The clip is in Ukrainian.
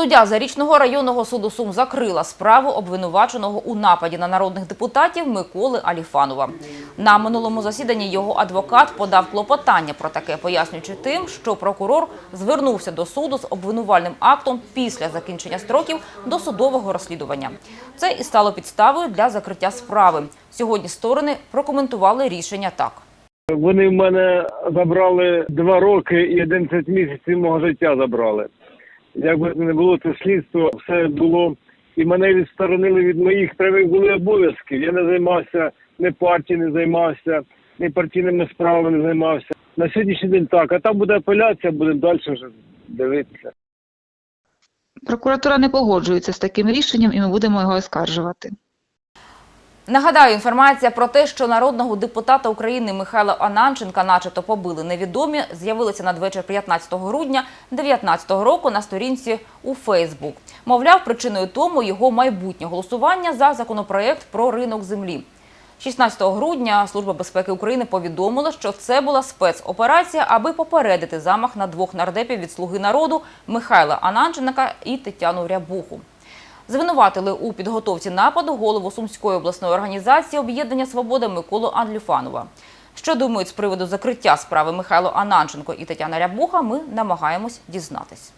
Суддя Зарічного районного суду Сум закрила справу обвинуваченого у нападі на народних депутатів Миколи Аліфанова. На минулому засіданні його адвокат подав клопотання про таке, пояснюючи тим, що прокурор звернувся до суду з обвинувальним актом після закінчення строків досудового розслідування. Це і стало підставою для закриття справи. Сьогодні сторони прокоментували рішення так. Вони в мене забрали два роки і 11 місяців мого життя забрали. Як би не було, це слідство все було. І мене відсторонили від моїх прямих були обов'язків. Я не займався ні партією, не займався, ні партійними справами не займався. На сьогоднішній день так, а там буде апеляція, будемо далі вже дивитися. Прокуратура не погоджується з таким рішенням, і ми будемо його оскаржувати. Нагадаю, інформація про те, що народного депутата України Михайла Ананченка начебто побили невідомі, з'явилася надвечір 15 грудня 2019 року на сторінці у Фейсбук. Мовляв, причиною тому його майбутнє голосування за законопроект про ринок землі. 16 грудня Служба безпеки України повідомила, що це була спецоперація, аби попередити замах на двох нардепів від «Слуги народу» Михайла Ананченка і Тетяну Рябуху. Звинуватили у підготовці нападу голову Сумської обласної організації об'єднання Свобода Миколу Анлюфанова. Що думають з приводу закриття справи Михайло Ананченко і Тетяна Рябуха, ми намагаємось дізнатись.